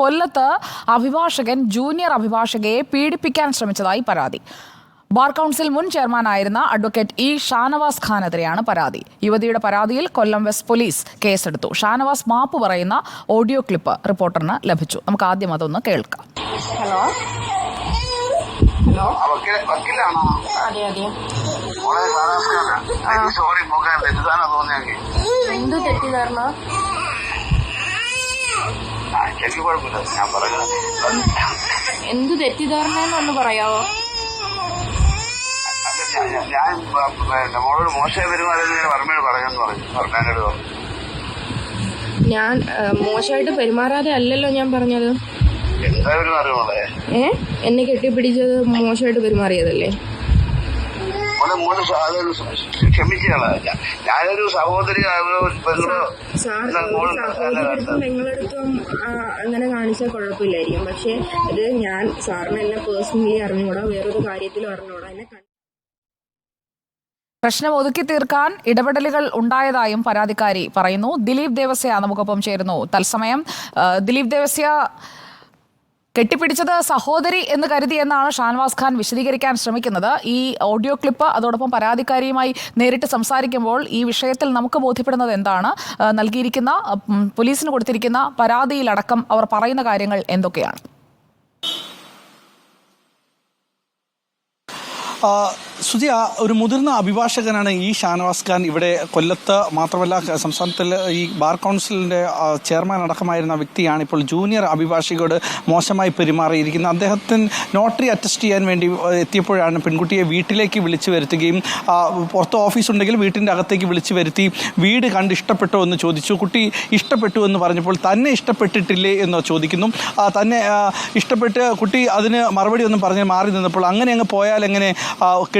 കൊല്ലത്ത് അഭിഭാഷകൻ ജൂനിയർ അഭിഭാഷകയെ പീഡിപ്പിക്കാൻ ശ്രമിച്ചതായി പരാതി. ബാർ കൗൺസിൽ മുൻ ചെയർമാനായിരുന്ന അഡ്വക്കേറ്റ് ഇ ഷാനവാസ് ഖാനെതിരെയാണ് പരാതി. യുവതിയുടെ പരാതിയിൽ കൊല്ലം വെസ്റ്റ് പോലീസ് കേസെടുത്തു. ഷാനവാസ് മാപ്പ് പറയുന്ന ഓഡിയോ ക്ലിപ്പ് റിപ്പോർട്ടറിന് ലഭിച്ചു. നമുക്ക് ആദ്യം അതൊന്ന് കേൾക്കാം. ഹലോ? ഹലോ? അതെ അതെ. സോറി എന്ത് തെറ്റിദ്ധാരണ? എനിക്ക് കുഴപ്പമില്ല. ഞാൻ പറയുന്നത് എന്ത് തെറ്റിദ്ധാരണ പറയാവോ? ഞാൻ- ഞാൻ- ഞാൻ വർമ്മയോട് പറഞ്ഞു. വർമ്മേനോട് പറഞ്ഞു. മോശമായിട്ട് പെരുമാറാതെ അല്ലല്ലോ ഞാൻ പറഞ്ഞത്. എന്താ ഏ? എന്നെ കെട്ടിപ്പിടിച്ചത് മോശമായിട്ട് പെരുമാറിയതല്ലേ? സാർ മോനെ അതൊരു അല്ല ഞാനൊരു സഹോദരി അങ്ങനെ കാണിച്ചാൽ കുഴപ്പമില്ലായിരിക്കും. പക്ഷെ ഇത് ഞാൻ സാറിന് എന്നെ പേഴ്സണലി അറിഞ്ഞുകൂടാ. വേറൊരു കാര്യത്തിലും അറിഞ്ഞുകൂടാ. എന്നെ പ്രശ്നം ഒതുക്കി തീർക്കാൻ ഇടപെടലുകൾ ഉണ്ടായതായും പരാതിക്കാരി പറയുന്നു. ദിലീപ് ദേവസ്യ നമുക്കൊപ്പം ചേരുന്നു. തത്സമയം ദിലീപ് ദേവസ്യ കെട്ടിപ്പിടിച്ചത് സഹോദരി എന്ന് കരുതി എന്നാണ് ഷാൻവാസ് ഖാൻ വിശദീകരിക്കാൻ ശ്രമിക്കുന്നത്. ഈ ഓഡിയോ ക്ലിപ്പ് അതോടൊപ്പം പരാതിക്കാരിയുമായി നേരിട്ട് സംസാരിക്കുമ്പോൾ ഈ വിഷയത്തിൽ നമുക്ക് ബോധ്യപ്പെടുന്നത് എന്താണ്? നൽകിയിരിക്കുന്ന പോലീസിന് കൊടുത്തിരിക്കുന്ന പരാതിയിലടക്കം അവർ പറയുന്ന കാര്യങ്ങൾ എന്തൊക്കെയാണ്? ആ, ഒരു മുതിർന്ന അഭിഭാഷകനാണ് ഈ ഷാനവാസ് ഖാൻ ഇവിടെ കൊല്ലത്ത് മാത്രമല്ല സംസ്ഥാനത്തിൽ ഈ ബാർ കൗൺസിലിന്റെ ചെയർമാൻ അടക്കമായിരുന്ന വ്യക്തിയാണ് ഇപ്പോൾ ജൂനിയർ അഭിഭാഷകയോട് മോശമായി പെരുമാറിയിരിക്കുന്നത്. അദ്ദേഹത്തിന് നോട്ടറി അറ്റസ്റ്റ് ചെയ്യാൻ വേണ്ടി എത്തിയപ്പോഴാണ് പെൺകുട്ടിയെ വീട്ടിലേക്ക് വിളിച്ചു വരുത്തുകയും പുറത്ത് ഓഫീസ് ഉണ്ടെങ്കിൽ വീട്ടിന്റെ അകത്തേക്ക് വിളിച്ചു വരുത്തി വീട് കണ്ട് ഇഷ്ടപ്പെട്ടോ എന്ന് ചോദിച്ചു. കുട്ടി ഇഷ്ടപ്പെട്ടു എന്ന് പറഞ്ഞപ്പോൾ തന്നെ ഇഷ്ടപ്പെട്ടിട്ടില്ലേ എന്ന് ചോദിക്കുന്നു. തന്നെ ഇഷ്ടപ്പെട്ട് കുട്ടി അതിന് മറുപടി ഒന്നും പറഞ്ഞ് മാറി നിന്നപ്പോൾ അങ്ങനെ അങ്ങ് പോയാൽ എങ്ങനെ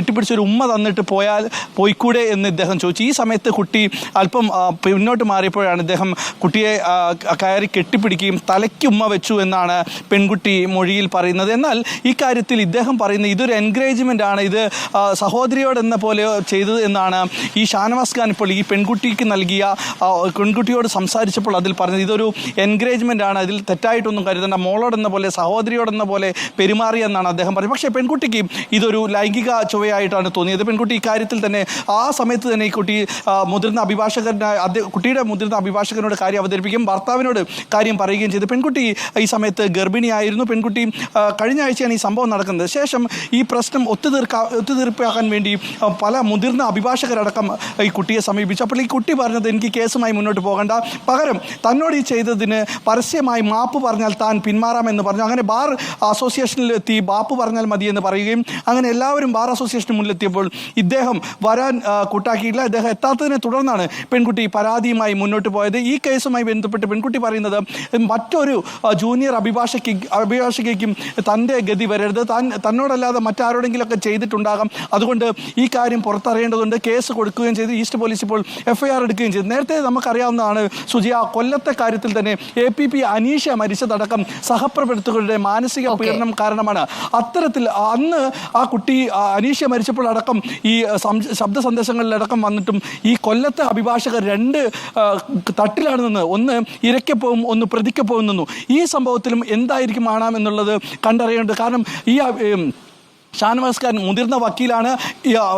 ആ, കെട്ടിപ്പിടിച്ചൊരു ഉമ്മ തന്നിട്ട് പോയാൽ പോയിക്കൂടെ എന്ന് ഇദ്ദേഹം ചോദിച്ചു. ഈ സമയത്ത് കുട്ടി അല്പം പിന്നോട്ട് മാറിയപ്പോഴാണ് ഇദ്ദേഹം കുട്ടിയെ കയറി കെട്ടിപ്പിടിക്കുകയും തലയ്ക്ക് ഉമ്മ വെച്ചു എന്നാണ് പെൺകുട്ടി മൊഴിയിൽ പറയുന്നത്. എന്നാൽ ഈ കാര്യത്തിൽ ഇദ്ദേഹം പറയുന്നത് ഇതൊരു എൻകറേജ്മെന്റ് ആണ്. ഇത് സഹോദരിയോട് എന്ന പോലെ ചെയ്തത് എന്നാണ് ഈ ഷാനവാസ് ഖാൻ ഇപ്പോൾ ഈ പെൺകുട്ടിക്ക് നൽകിയ പെൺകുട്ടിയോട് സംസാരിച്ചപ്പോൾ അതിൽ പറഞ്ഞത് ഇതൊരു എൻകറേജ്മെന്റ് ആണ്. ഇതിൽ തെറ്റായിട്ടൊന്നും കരുതേണ്ട. മോളോടെന്ന പോലെ സഹോദരിയോടെന്ന പോലെ പെരുമാറിയെന്നാണ് അദ്ദേഹം പറഞ്ഞത് പക്ഷേ പെൺകുട്ടിക്ക് ഇതൊരു ലൈംഗിക ചുവയായിട്ടാണ് തോന്നിയത്. പെൺകുട്ടി ഇക്കാര്യത്തിൽ തന്നെ ആ സമയത്ത് തന്നെ ഈ കുട്ടി മുതിർന്ന അഭിഭാഷകനായ അദ്ദേഹം കുട്ടിയുടെ മുതിർന്ന അഭിഭാഷകനോട് കാര്യം അവതരിപ്പിക്കും ഭർത്താവിനോട് കാര്യം പറയുകയും ചെയ്തു. പെൺകുട്ടി ഈ സമയത്ത് ഗർഭിണിയായിരുന്നു. പെൺകുട്ടി കഴിഞ്ഞ ആഴ്ചയാണ് ഈ സംഭവം നടക്കുന്നത്. ശേഷം ഈ പ്രശ്നം ഒത്തുതീർക്കാ ഒത്തുതീർപ്പാക്കാൻ വേണ്ടി പല മുതിർന്ന അഭിഭാഷകരടക്കം ഈ കുട്ടിയെ സമീപിച്ചു. അപ്പോൾ ഈ കുട്ടി പറഞ്ഞത് എനിക്ക് കേസുമായി മുന്നോട്ട് പോകണ്ട. പകരം തന്നോട് ഈ ചെയ്തതിന് പരസ്യമായി മാപ്പ് പറഞ്ഞാൽ താൻ പിന്മാറാമെന്ന് പറഞ്ഞു. അങ്ങനെ ബാർ അസോസിയേഷനിൽ എത്തി മാപ്പ് പറഞ്ഞാൽ മതി എന്ന് പറയുകയും അങ്ങനെ എല്ലാവരും ബാർ അസോസിയേഷന് മുന്നിലെത്തിയപ്പോൾ ഇദ്ദേഹം വരാൻ കൂട്ടാക്കിയില്ല. അദ്ദേഹം എത്താത്തതിനെ തുടർന്നാണ് പെൺകുട്ടി പരാതിയുമായി മുന്നോട്ട് പോയത്. ഈ കേസുമായി ബന്ധപ്പെട്ട് പെൺകുട്ടി പറയുന്നത് മറ്റൊരു ജൂനിയർ അഭിഭാഷക അഭിഭാഷകയ്ക്കും തന്റെ ഗതി വരരുത്. താൻ തന്നോടല്ലാതെ മറ്റാരോടെങ്കിലുമൊക്കെ ചെയ്തിട്ടുണ്ടാകാം. അതുകൊണ്ട് ഈ കാര്യം പുറത്തറിയേണ്ടതുണ്ട്. കേസ് കൊടുക്കുകയും ചെയ്തു. ഈസ്റ്റ് പോലീസ് ഇപ്പോൾ എഫ്ഐആർ എടുക്കുകയും ചെയ്തു. നേരത്തെ നമുക്കറിയാവുന്നതാണ് സുജി ആ കൊല്ലത്തെ കാര്യത്തിൽ തന്നെ എ പി പി അനീഷ മരിച്ചതടക്കം സഹപ്രവർത്തകരുടെ മാനസിക. പീഡനം കാരണമാണ്. അത്തരത്തിൽ അന്ന് ആ കുട്ടി അനീഷ മരിച്ചപ്പോൾ അടക്കം ഈ ശബ്ദ സന്ദേശങ്ങളിലടക്കം വന്നിട്ടും ഈ കൊല്ലത്തെ അഭിഭാഷകർ രണ്ട് തട്ടിലാണ് നിന്ന് ഒന്ന് ഇരയ്ക്കപ്പോവും ഒന്ന് പ്രതിക്കപ്പോവും നിന്നു. ഈ സംഭവത്തിലും എന്തായിരിക്കും ആണാം എന്നുള്ളത് കണ്ടറിയേണ്ടത്. കാരണം ഈ ഷാനവാസ് ഖാൻ മുതിർന്ന വക്കീലാണ്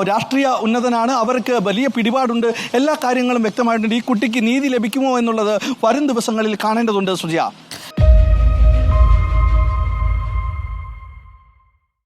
രാഷ്ട്രീയ ഉന്നതനാണ് അവർക്ക് വലിയ പിടിപാടുണ്ട്. എല്ലാ കാര്യങ്ങളും വ്യക്തമായിട്ടുണ്ട്. ഈ കുട്ടിക്ക് നീതി ലഭിക്കുമോ എന്നുള്ളത് വരും ദിവസങ്ങളിൽ കാണേണ്ടതുണ്ട് സുജയ.